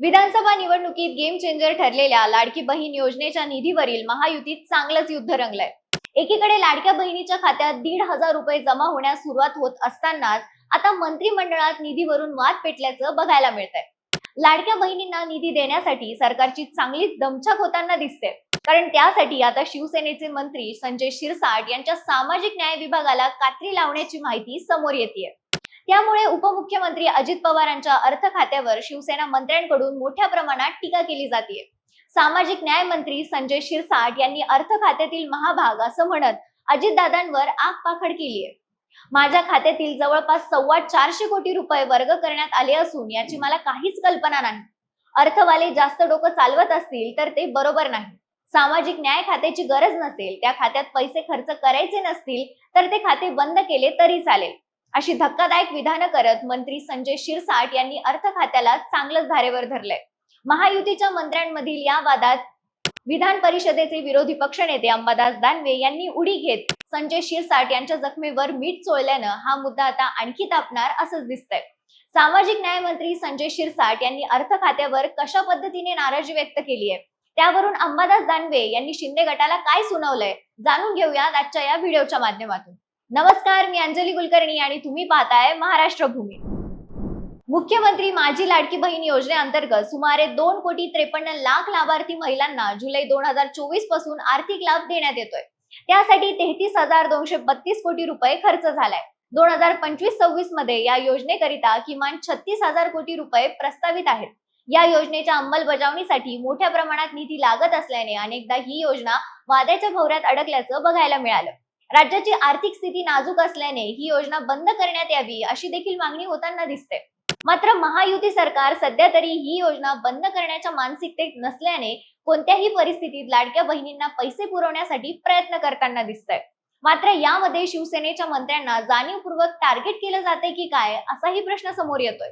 विधानसभा निवडणुकीत game changer ठरलेल्या लाडकी बहीण योजनेच्या निधीवरील महायुतीत चांगलंच युद्ध रंगलंय. एकीकडे लाडक्या बहिणीच्या खात्यात दीड हजार रुपये जमा होण्यास सुरुवात होत असतानाच आता मंत्रिमंडळात निधीवरून वाद पेटल्याचं बघायला मिळतंय. लाडक्या बहिणींना निधी देण्यासाठी सरकारची चांगलीच दमछाक होताना दिसते. कारण त्यासाठी आता शिवसेनेचे मंत्री संजय शिरसाट यांच्या सामाजिक न्याय विभागाला कात्री लावण्याची माहिती समोर येते त्यामुळे उपमुख्यमंत्री अजित पवारांच्या अर्थ खात्यावर शिवसेना मंत्र्यांकडून मोठ्या प्रमाणात टीका केली जाते सामाजिक न्याय मंत्री संजय शिरसाट यांनी अर्थ खात्यातील महाभाग असं म्हणत अजितदादांवर आग पाखड केली आहे माझ्या खात्यातील जवळपास सव्वा चारशे कोटी रुपये वर्ग करण्यात आले असून याची मला काहीच कल्पना नाही. अर्थवाले जास्त डोकं चालवत असतील तर ते बरोबर नाही. सामाजिक न्याय खात्याची गरज नसेल त्या खात्यात पैसे खर्च करायचे नसतील तर ते खाते बंद केले तरी चालेल. अशी धक्कादायक विधानं करत मंत्री संजय शिरसाट यांनी अर्थ खात्याला चांगलंच धारेवर धरलंय. महायुतीच्या मंत्र्यांमधील या वादात विधान परिषदेचे विरोधी पक्षनेते अंबादास दानवे यांनी उडी घेत संजय शिरसाट यांच्या जखमेवर मीठ चोळल्यानं हा मुद्दा आता आणखी तापणार असंच दिसतंय. सामाजिक न्याय मंत्री संजय शिरसाट यांनी अर्थ खात्यावर कशा पद्धतीने नाराजी व्यक्त केली आहे त्यावरून अंबादास दानवे यांनी शिंदे गटाला काय सुनावलंय? जाणून घेऊयात आजच्या या व्हिडिओच्या माध्यमातून. नमस्कार मी अंजली कुलकर्णी आणि तुम्ही पाहताय महाराष्ट्र भूमी. मुख्यमंत्री माझी लाडकी बहीण योजनेअंतर्गत सुमारे दोन कोटी त्रेपन्न लाख लाभार्थी महिलांना जुलै दोन हजार चोवीसपासून आर्थिक लाभ देण्यात येतोय. त्यासाठी तेहतीस हजार दोनशे बत्तीस कोटी रुपये खर्च झालाय. दोन हजार पंचवीस सव्वीसमध्ये या योजनेकरिता किमान छत्तीस हजार कोटी रुपये प्रस्तावित आहेत. या योजनेच्या अंमलबजावणीसाठी मोठ्या प्रमाणात निधी लागत असल्याने अनेकदा ही योजना वाद्याच्या भोवऱ्यात अडकल्याचं बघायला मिळालं. राज्याची आर्थिक स्थिती नाजूक असल्याने ही योजना बंद करण्यात यावी अशी देखील मागणी होताना दिसते. मात्र महायुती सरकार सध्या तरी ही योजना बंद करण्याच्या मानसिकतेत नसल्याने कोणत्याही परिस्थितीत लाडक्या बहिणींना पैसे पुरवण्यासाठी प्रयत्न करताना दिसतंय. मात्र यामध्ये शिवसेनेच्या मंत्र्यांना जाणीवपूर्वक टार्गेट केलं जाते की काय असाही प्रश्न समोर येतोय.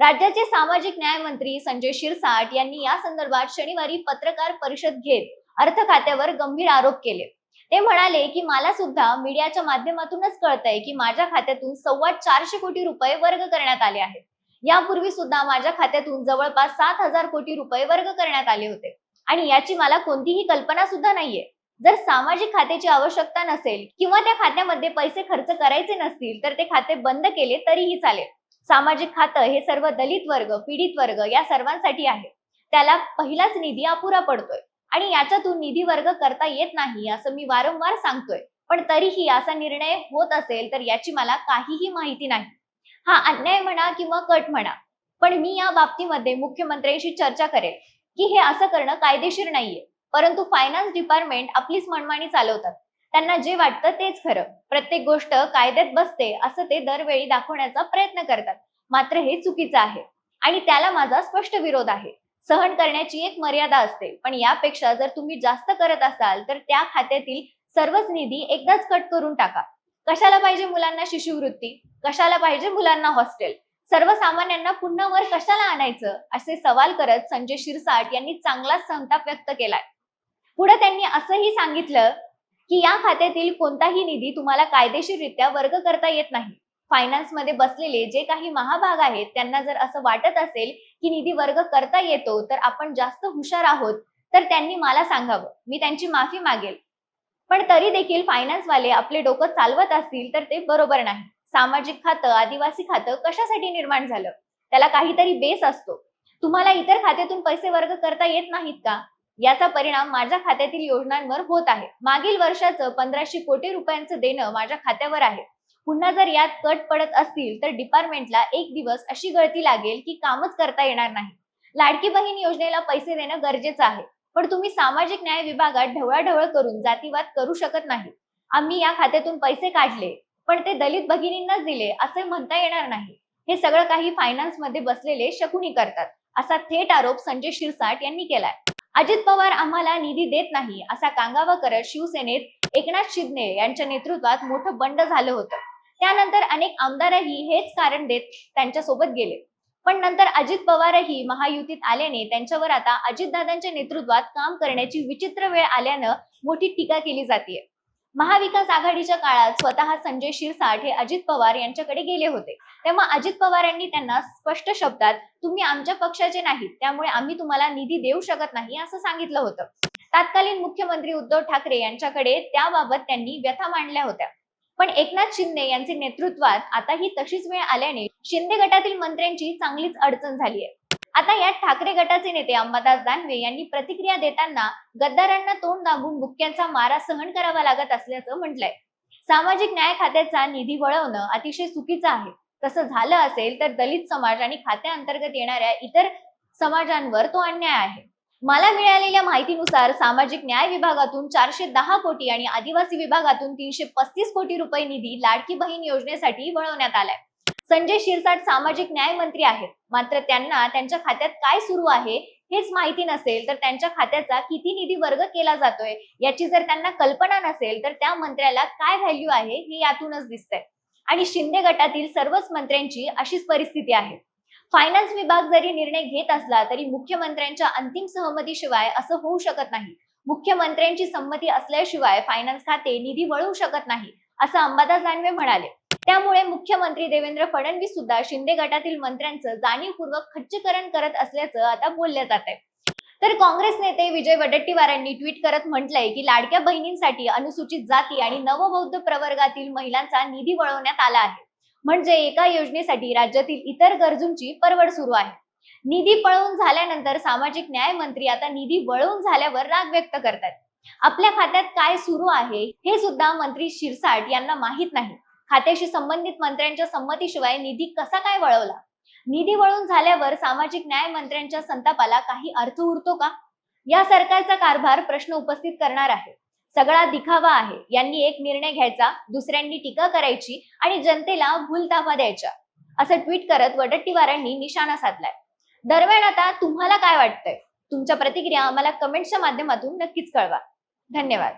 राज्याचे सामाजिक न्याय मंत्री संजय शिरसाट यांनी या संदर्भात शनिवारी पत्रकार परिषद घेत अर्थ खात्यावर गंभीर आरोप केले. ते म्हणाले की मला सुद्धा मीडियाच्या माध्यमातूनच कळतंय की माझ्या खात्यातून सव्वा चारशे कोटी रुपये वर्ग करण्यात आले आहेत. यापूर्वी सुद्धा माझ्या खात्यातून जवळपास सात हजार कोटी रुपये वर्ग करण्यात आले होते. आणि याची मला कोणतीही कल्पना सुद्धा नाहीये. जर सामाजिक खात्याची आवश्यकता नसेल किंवा त्या खात्यामध्ये पैसे खर्च करायचे नसतील तर ते खाते बंद केले तरीही चालेल. सामाजिक खातं हे सर्व दलित वर्ग पीडित वर्ग या सर्वांसाठी आहे. त्याला पहिलाच निधी अपुरा पडतोय. आणि याच्यातून निधी वर्ग करता येत नाही असं मी वारंवार सांगतोय. पण तरीही असा निर्णय होत असेल तर याची मला काहीही माहिती नाही. हा अन्याय म्हणा किंवा कट म्हणा पण मी या बाबतीमध्ये मुख्यमंत्र्यांशी चर्चा करेल की हे असं करणं कायदेशीर नाहीये. परंतु फायनान्स डिपार्टमेंट आपलीच मनमानी चालवतात. त्यांना जे वाटतं तेच खरं. प्रत्येक गोष्ट कायद्यात बसते असं ते दरवेळी दाखवण्याचा प्रयत्न करतात. मात्र हे चुकीचं आहे. आणि त्याला माझा स्पष्ट विरोध आहे. सहन करण्याची एक मर्यादा असते. पण यापेक्षा जर तुम्ही जास्त करत असाल तर त्या खात्यातील सर्वच निधी एकदाच कट करून टाका. कशाला पाहिजे मुलांना शिष्यवृत्ती? कशाला पाहिजे मुलांना हॉस्टेल? सर्वसामान्यांना पुन्हा वर कशाला आणायचं? असे सवाल करत संजय शिरसाट यांनी चांगलाच संताप व्यक्त केलाय. पुढे त्यांनी असंही सांगितलं की या खात्यातील कोणताही निधी तुम्हाला कायदेशीररित्या वर्ग करता येत नाही. फायनान्समध्ये बसलेले जे काही महाभाग आहेत त्यांना जर असं वाटत असेल की निधी वर्ग करता येतो तर आपण जास्त हुशार आहोत तर त्यांनी मला सांगावं. मी त्यांची माफी मागेल. पण तरी देखील फायनान्सवाले आपले डोकं चालवत असतील तर ते बरोबर नाही. सामाजिक खातं आदिवासी खातं कशासाठी निर्माण झालं? त्याला काहीतरी बेस असतो. तुम्हाला इतर खात्यातून पैसे वर्ग करता येत नाहीत का? याचा परिणाम माझ्या खात्यातील योजनांवर होत आहे. मागील वर्षाचं पंधराशे कोटी रुपयांचं देणं माझ्या खात्यावर आहे. पुन्हा जर यात कट पडत असतील तर डिपार्टमेंटला एक दिवस अशी गळती लागेल की कामच करता येणार नाही. लाडकी बहीण योजनेला पैसे देणं गरजेचं आहे. पण तुम्ही सामाजिक न्याय विभागात ढवळाढवळ करून जातीवाद करू शकत नाही. आम्ही या खात्यातून पैसे काढले पण ते दलित भगिनींनाच दिले असे म्हणता येणार नाही. हे सगळं काही फायनान्समध्ये बसलेले शकुनी करतात असा थेट आरोप संजय शिरसाट यांनी केलाय. अजित पवार आम्हाला निधी देत नाही असा कांगावा करत शिवसेनेत एकनाथ शिंदे यांच्या नेतृत्वात मोठं बंड झालं होतं. त्यानंतर अनेक आमदारही हेच कारण देत त्यांच्यासोबत गेले. पण नंतर अजित पवारही महायुतीत आल्याने त्यांच्यावर आता अजितदादांच्या नेतृत्वात काम करण्याची विचित्र वेळ आल्यानं मोठी टीका केली जाते महाविकास आघाडीच्या काळात स्वतः संजय शिरसाट हे अजित पवार यांच्याकडे गेले होते. तेव्हा अजित पवारांनी त्यांना स्पष्ट शब्दात तुम्ही आमच्या पक्षाचे नाहीत त्यामुळे आम्ही तुम्हाला निधी देऊ शकत नाही असं सांगितलं होतं. तत्कालीन मुख्यमंत्री उद्धव ठाकरे यांच्याकडे त्याबाबत त्यांनी व्यथा मांडल्या होत्या. पण एकनाथ शिंदे यांचे नेतृत्वात आता ही तशीच वेळ आल्याने शिंदे गटातील मंत्र्यांची चांगलीच अडचण झाली आहे. आता यात ठाकरे गटाचे नेते अंबादास दानवे यांनी प्रतिक्रिया देताना गद्दारांना तोंड दाबून बुक्क्यांचा मारा सहन करावा लागत असल्याचं म्हटलंय. सामाजिक न्याय खात्याचा निधी वळवणं अतिशय चुकीचं आहे. तसं झालं असेल तर दलित समाज आणि खात्याअंतर्गत येणाऱ्या इतर समाजांवर तो अन्याय आहे. मला मिळालेल्या माहितीनुसार सामाजिक न्याय विभागातून चारशे दहा कोटी आणि आदिवासी विभागातून तीनशे पस्तीस कोटी रुपये निधी लाडकी बहीण योजनेसाठी वळवण्यात आलाय. संजय शिरसाट सामाजिक न्याय मंत्री आहेत. मात्र त्यांना त्यांच्या खात्यात काय सुरू आहे हेच माहिती नसेल तर त्यांच्या खात्याचा किती निधी वर्ग केला जातोय याची जर त्यांना कल्पना नसेल तर त्या मंत्र्याला काय व्हॅल्यू आहे हे यातूनच दिसतंय. आणि शिंदे गटातील सर्वच मंत्र्यांची अशीच परिस्थिती आहे. फायनान्स विभाग जरी निर्णय घेत असला तरी मुख्यमंत्र्यांच्या अंतिम सहमतीशिवाय असं होऊ शकत नाही. मुख्यमंत्र्यांची संमती असल्याशिवाय फायनान्स खाते निधी वळवू शकत नाही असं अंबादास दानवे म्हणाले. त्यामुळे मुख्यमंत्री देवेंद्र फडणवीस सुद्धा शिंदे गटातील मंत्र्यांचं जाणीवपूर्वक खच्चीकरण करत असल्याचं आता बोललं जात आहे तर काँग्रेस नेते विजय वडट्टीवारांनी ट्विट करत म्हटलंय की लाडक्या बहिणींसाठी अनुसूचित जाती आणि नवबौद्ध प्रवर्गातील महिलांचा निधी वळवण्यात आला आहे. म्हणजे एका योजनेसाठी राज्यातील इतर गरजूंची परवड सुरू आहे. निधी पळवून झाल्यानंतर सामाजिक न्याय मंत्री आता निधी वळवून झाल्यावर राग व्यक्त करतात. आपल्या खात्यात काय सुरू आहे हे सुद्धा मंत्री शिरसाट यांना माहीत नाही. खात्याशी संबंधित मंत्र्यांच्या संमतीशिवाय निधी कसा काय वळवला? निधी वळून झाल्यावर सामाजिक न्याय मंत्र्यांच्या संतापाला काही अर्थ उरतो का? या सरकारचा कारभार प्रश्न उपस्थित करणार आहे. सगळा दिखावा आहे. यांनी एक निर्णय घ्यायचा दुसऱ्यांनी टीका करायची आणि जनतेला भूलताफा द्यायच्या असं ट्विट करत वडट्टीवारांनी निशाणा साधलाय. दरम्यान आता तुम्हाला काय वाटतंय? तुमच्या प्रतिक्रिया आम्हाला कमेंटच्या माध्यमातून नक्कीच कळवा. धन्यवाद.